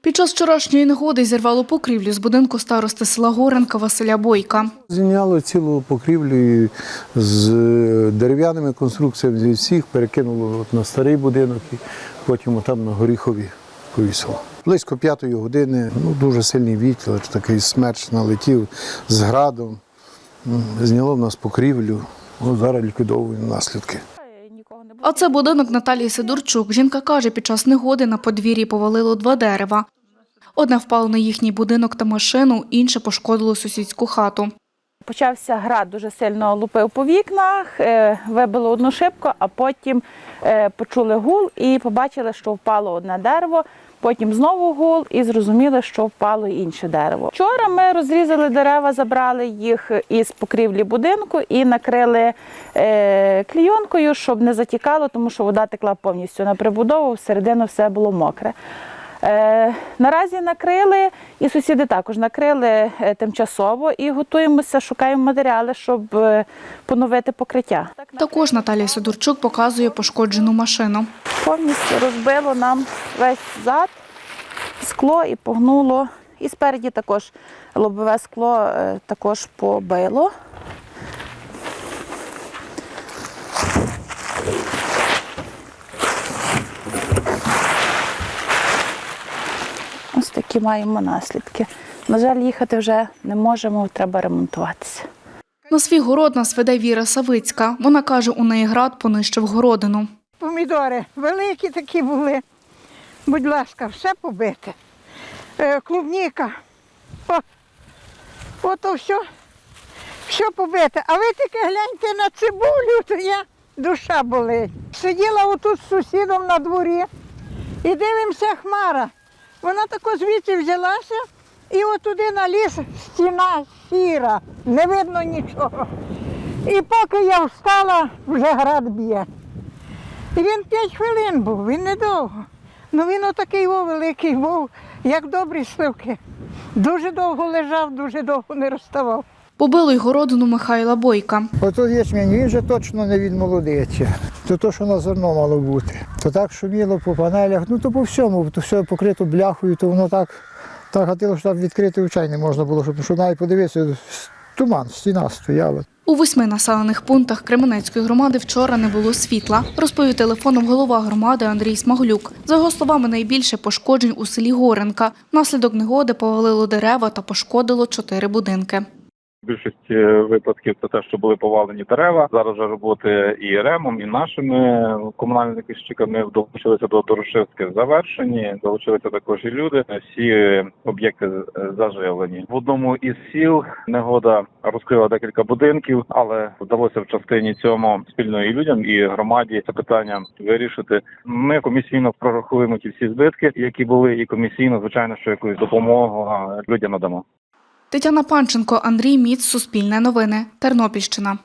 Під час вчорашньої негоди зірвало покрівлю з будинку старости села Горенка Василя Бойка. Зім'яло цілу покрівлю з е, дерев'яними конструкціями зі всіх перекинуло на старий будинок і потім там на горіхові повісило. Близько п'ятої години ну, дуже сильний вітер, такий смерч налетів з градом, зняло в нас покрівлю. Ну, зараз ліквідовуємо наслідки. А це будинок Наталії Сидорчук. Жінка каже, під час негоди на подвір'ї повалило два дерева. Одне впало на їхній будинок та машину, інше пошкодило сусідську хату. Почався град, дуже сильно лупив по вікнах, е, вибило одну шибку, а потім е, почули гул і побачили, що впало одне дерево. Потім знову гул і зрозуміли, що впало інше дерево. Вчора ми розрізали дерева, забрали їх із покрівлі будинку і накрили е, клійонкою, щоб не затікало, тому що вода текла повністю на прибудову, всередину все було мокре. Е, наразі накрили, і сусіди також накрили е, тимчасово і готуємося, шукаємо матеріали, щоб е, поновити покриття. Також Наталія Сидорчук показує пошкоджену машину. Повністю розбило нам весь зад, скло і погнуло. І спереді також лобове скло також побило. Ось такі маємо наслідки. На жаль, їхати вже не можемо, треба ремонтуватися. На свій город нас веде Віра Савицька. Вона каже, у неї град понищив городину. Помідори великі такі були. Будь ласка, все побите. Е, клубніка. О, ото все, все побите. А ви тільки гляньте на цибулю, то я душа болить. Сиділа отут з сусідом на дворі і дивимося хмара. Вона тако звідси взялася і отуди на ліс стіна сіра, не видно нічого. І поки я встала, вже град б'є. І він 5 хвилин був, він недовго. Ну він отакий о, великий був, як добрі сливки. Дуже довго лежав, дуже довго не розставав. Побило й городину Михайла Бойка. Ото ячмінь, він же точно не відмолодиться. То то, що на зерно мало бути. То так шуміло по панелях, ну то по всьому, то все покрито бляхою, то воно так, так гатило, що там відкрити очей не можна було, щоб, щоб навіть подивитися, туман, стіна стояла. У восьми населених пунктах Кременецької громади вчора не було світла, розповів телефоном голова громади Андрій Смаглюк. За його словами, найбільше пошкоджень у селі Горенка. Внаслідок негоди повалило дерева та пошкодило чотири будинки. В більшості випадків це те, що були повалені дерева. Зараз вже роботи і ремом, і нашими комунальними кищиками долучилися до Дорошевських завершені. Долучилися також і люди. Всі об'єкти заживлені. В одному із сіл негода розкрила декілька будинків, але вдалося в частині цьому спільно і людям, і громаді це питання вирішити. Ми комісійно прорахуємо ті всі збитки, які були, і комісійно, звичайно, що якусь допомогу людям надамо. Тетяна Панченко, Андрій Міц, Суспільне новини, Тернопільщина.